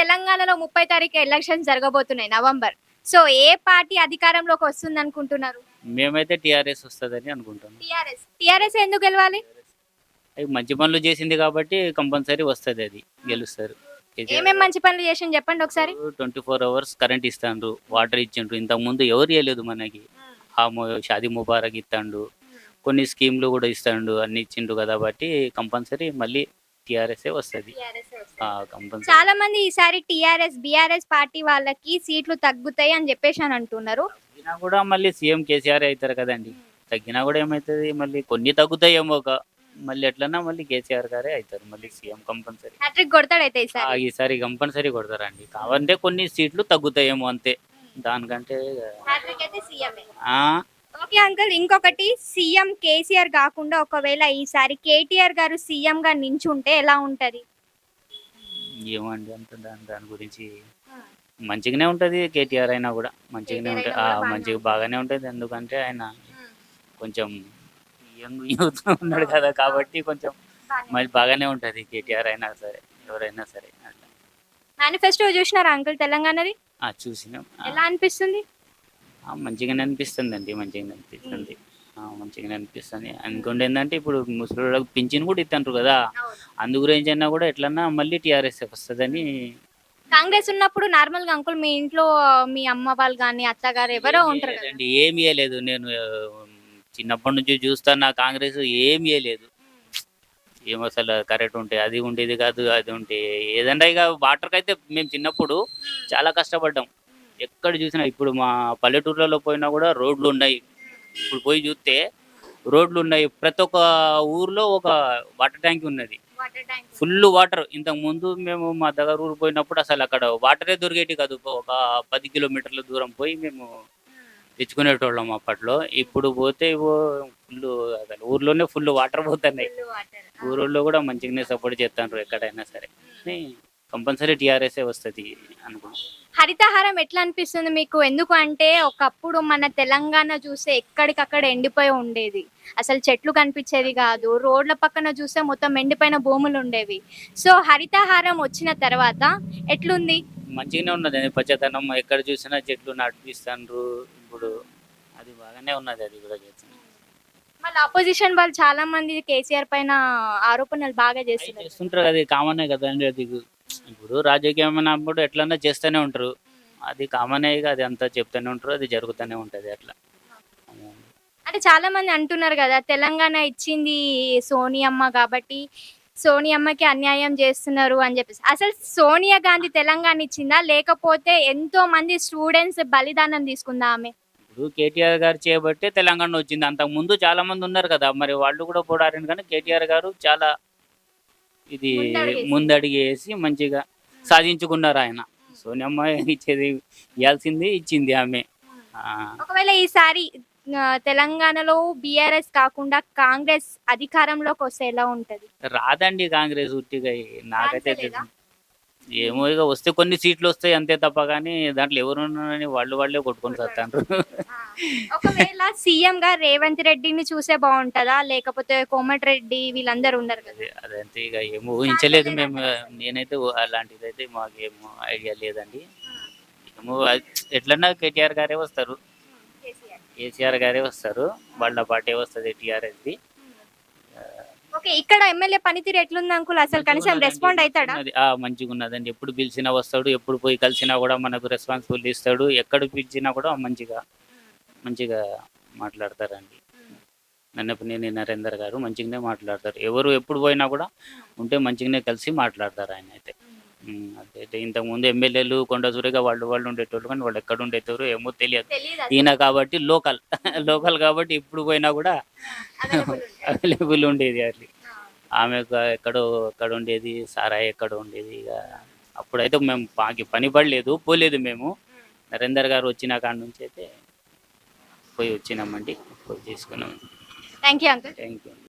తెలంగాణలో ముప్పై తారీఖు ఎలక్షన్ జరగబోతున్నాయి నవంబర్. సో ఏ పార్టీ అధికారంలోకి వస్తుంది అనుకుంటున్నారు మేమైతే టీఆర్ఎస్ వస్తుందని అనుకుంటున్నాం. టిఆర్ఎస్. టిఆర్ఎస్ ఎందుకు గెలవాలి? మంచి పనులు చేసింది కాబట్టి కంపల్సరీ వస్తుంది అది గెలుస్తారు. ఏమేం మంచి పనులు చేసింది చెప్పండి ఒకసారి. ట్వంటీ ఫోర్ అవర్స్ కరెంట్ ఇస్తాండ్రు వాటర్ ఇచ్చిండ్రు. ఇంతకు ముందు ఎవరు ఇవ్వలేదు మనకి. ఆ షాదీ ముబారక్ ఇస్తాండు కొన్ని స్కీమ్లు కూడా ఇస్తాండు అన్ని ఇచ్చిండు కాబట్టి కంపల్సరీ మళ్ళీ టీఆర్ఎస్ఏ వస్తుంది. చాలా మంది ఈసారి టిఆర్ఎస్ బిఆర్ఎస్ పార్టీ వాళ్ళకి సీట్లు తగ్గుతాయి అని చెప్పేసి అని అంటున్నారు. తగ్గినా కూడా మళ్ళీ సీఎం కేసీఆర్ అవుతారు కదండి. తగ్గినా కూడా ఏమవుతుంది మళ్ళీ కొన్ని తగ్గుతాయేమో ఒక మళ్ళీ ఎట్లన్నా మళ్ళీ కేసీఆర్ గారే అవుతారు. మళ్ళీ సీఎం కంపల్సరీ. హ్యాట్రిక్ కొడతాడైతే ఈసారి. ఈసారి కంపల్సరీ కొడతారండి. కావాలంటే కొన్ని సీట్లు తగ్గుతాయేమో అంతే. దానికంటే హ్యాట్రిక్ అయితే ఓకే అంకుల్ ఇంకొకటి సీఎం కేసీఆర్ కాకుండా ఒకవేళ ఈసారి కేటీఆర్ గారు సీఎం గా నించుంటే ఎలా ఉంటది? ఏమండి అంత దాని దాని గురించి మంచిగానే ఉంటది కేటీఆర్ అయినా కూడా. మంచిగానే ఉంటుంది. మంచిగా బాగానే ఉంటుంది. ఎందుకంటే ఆయన కొంచెం యంగ్ యూత్ ఉన్నాడు కదా కాబట్టి కొంచెం మరి బాగానే ఉంటది కేటీఆర్ అయినా సరే ఎవరైనా సరే. అట్లా మేనిఫెస్టో చూసినారా అంకుల్ తెలంగాణది? చూసినాం. ఎలా అనిపిస్తుంది? మంచిగానే అనిపిస్తుంది అండి మంచిగానే అనిపిస్తుంది. మంచిగానే అనిపిస్తుంది. అనుకోండి ఏంటంటే ఇప్పుడు ముసలి పింఛన్ కూడా ఇస్తుంటారు కదా అందు గురించి అయినా కూడా ఎట్లన్నా మళ్ళీ టీఆర్ఎస్ వస్తుందని కాంగ్రెస్ ఉన్నప్పుడు నార్మల్గా అంకుల్ మీ ఇంట్లో మీ అమ్మ వాళ్ళు కానీ అత్తగారు ఎవరో ఉంటారు అండి ఏమి ఇవ్వలేదు నేను చిన్నప్పటి నుంచి చూస్తాను నా కాంగ్రెస్ ఏమి ఇవ్వలేదు ఏం అసలు కరెక్ట్ ఉంటే అది ఉండేది కాదు అది ఉంటే ఏదన్నా ఇక వాటర్కి అయితే మేము చిన్నప్పుడు చాలా కష్టపడ్డాం. ఎక్కడ చూసినా ఇప్పుడు మా పల్లెటూర్లలో పోయినా కూడా రోడ్లు ఉన్నాయి. ఇప్పుడు పోయి చూస్తే రోడ్లు ఉన్నాయి. ప్రతి ఒక్క ఊర్లో ఒక వాటర్ ట్యాంక్ ఉన్నది. Full water. ఇంతకు ముందు మేము మా దగ్గర ఊరు పోయినప్పుడు అసలు అక్కడ వాటరే దొరికేటి కాదు. ఒక పది కిలోమీటర్ల దూరం పోయి మేము తెచ్చుకునేటోళ్ళం అప్పట్లో. ఇప్పుడు పోతే ఫుల్ అసలు ఊర్లోనే ఫుల్ వాటర్ పోతున్నాయి. ఊరోళ్ళు కూడా మంచిగానే సపోర్ట్ చేస్తాను ఎక్కడైనా సరే. కంపల్సరీ టీఆర్ఎస్ఏ వస్తుంది అనుకున్నాం హరితహారం ఎట్లా అనిపిస్తుంది మీకు? ఎందుకు అంటే ఒకప్పుడు మన తెలంగాణ చూస్తే ఎక్కడికక్కడ ఎండిపోయి ఉండేది. అసలు చెట్లు కనిపించేది కాదు. రోడ్ల పక్కన చూస్తే మొత్తం ఎండిపోయిన భూములు ఉండేవి. సో హరితహారం వచ్చిన తర్వాత ఎట్లుంది? మంచిగానే ఉన్నది పచ్చదనం. ఎక్కడ చూసినా చెట్లు నడిపిస్తాండ్రు. ఇప్పుడు అది బాగానే ఉన్నది అది కూడా చేస్తున్నారు మళ్ళీ ఆపోజిషన్ వాళ్ళు చాలా మంది కేసీఆర్ పైన ఆరోపణలు బాగా చేస్తున్నారు. చేస్తుంటారు అది కామనే కదండి అది. ఇప్పుడు రాజకీయం అన్నప్పుడు ఎట్లన్నా చేస్తూనే ఉంటారు. అది కామనే ఇక అది అంతా చెప్తూనే ఉంటారు అది జరుగుతూనే ఉంటది అట్లా. అంటే చాలా మంది అంటున్నారు కదా తెలంగాణ ఇచ్చింది సోనియమ్మ కాబట్టి సోనియమ్మకి అన్యాయం చేస్తున్నారు అని చెప్పేసి. అసలు సోనియా గాంధీ తెలంగాణ ఇచ్చిందా? లేకపోతే ఎంతో మంది స్టూడెంట్స్ బలిదానం తీసుకుందా ఆమె? ఇప్పుడు కేటీఆర్ గారు చేయబట్టే తెలంగాణ వచ్చింది. అంతకు ముందు చాలా మంది ఉన్నారు కదా మరి వాళ్ళు కూడా పోడారని కానీ కేటీఆర్ గారు చాలా ఇది ముందడుగేసి. ముందడిగి వేసి మంచిగా సాధించుకున్నారు ఆయన. సోనియమ్మ ఇచ్చేది ఇవ్వాల్సింది ఇచ్చింది ఆమె. ఒకవేళ ఈసారి తెలంగాణలో బీఆర్ఎస్ కాకుండా కాంగ్రెస్ అధికారంలోకి వస్తే ఎలా ఉంటది? రాదండి కాంగ్రెస్ ఉట్టిగా నాకైతే. ఏమో ఇక వస్తే కొన్ని సీట్లు వస్తాయి అంతే తప్ప కానీ దాంట్లో ఎవరు ఉన్నారని వాళ్ళు వాళ్ళే కొట్టుకొని వస్తారు ఒకవేళ సీఎం గా రేవంత్ రెడ్డిని చూసే బాగుంటదా? లేకపోతే కోమటిరెడ్డి వీళ్ళందరూ ఉన్నారు కదా? అదే అదంతే ఇక ఏమో ఊహించలేదు మేము. నేనైతే అలాంటిది అయితే మాకేమో ఐడియా లేదండి. ఏమో ఎట్లన్నా కేటీఆర్ గారే వస్తారు. కేసీఆర్ గారే వస్తారు. వాళ్ళ పార్టీ వస్తుంది టీఆర్ఎస్ది. ఓకే ఇక్కడ ఎమ్మెల్యే పనితీరు ఎట్లుంది అంకుల్? అసలు కనీసం రెస్పాండ్ అవుతాడా మంచిగా ఉన్నదండి ఎప్పుడు పిలిచినా వస్తాడు ఎప్పుడు పోయి కలిసినా కూడా మనకు రెస్పాన్సిబిలిటీ ఇస్తాడు. ఎక్కడ పిలిచినా కూడా మంచిగా మంచిగా మాట్లాడతారండి. నన్నపనేని నరేందర్ గారు మంచిగానే మాట్లాడతారు. ఎవరు ఎప్పుడు పోయినా కూడా ఉంటే మంచిగానే కలిసి మాట్లాడతారు ఆయన అయితే. అదే ఇంతకుముందు ఎమ్మెల్యేలు కొండ సూరిగా వాళ్ళు వాళ్ళు ఉండేటోళ్ళు కానీ వాళ్ళు ఎక్కడ ఉండేటోరు ఏమో తెలియదు. ఈయన కాబట్టి లోకల్. లోకల్ కాబట్టి ఎప్పుడు పోయినా కూడా అవైలబుల్ ఉండేది. అది. ఆమె ఎక్కడో ఎక్కడ ఉండేది సారాయి ఎక్కడ ఉండేది. ఇక అప్పుడైతే మేము మాకి పని పడలేదు పోలేదు మేము. నరేందర్ గారు వచ్చిన కాడ నుంచి అయితే పోయి వచ్చినామండి పోయి తీసుకున్నాం. Thank you uncle thank you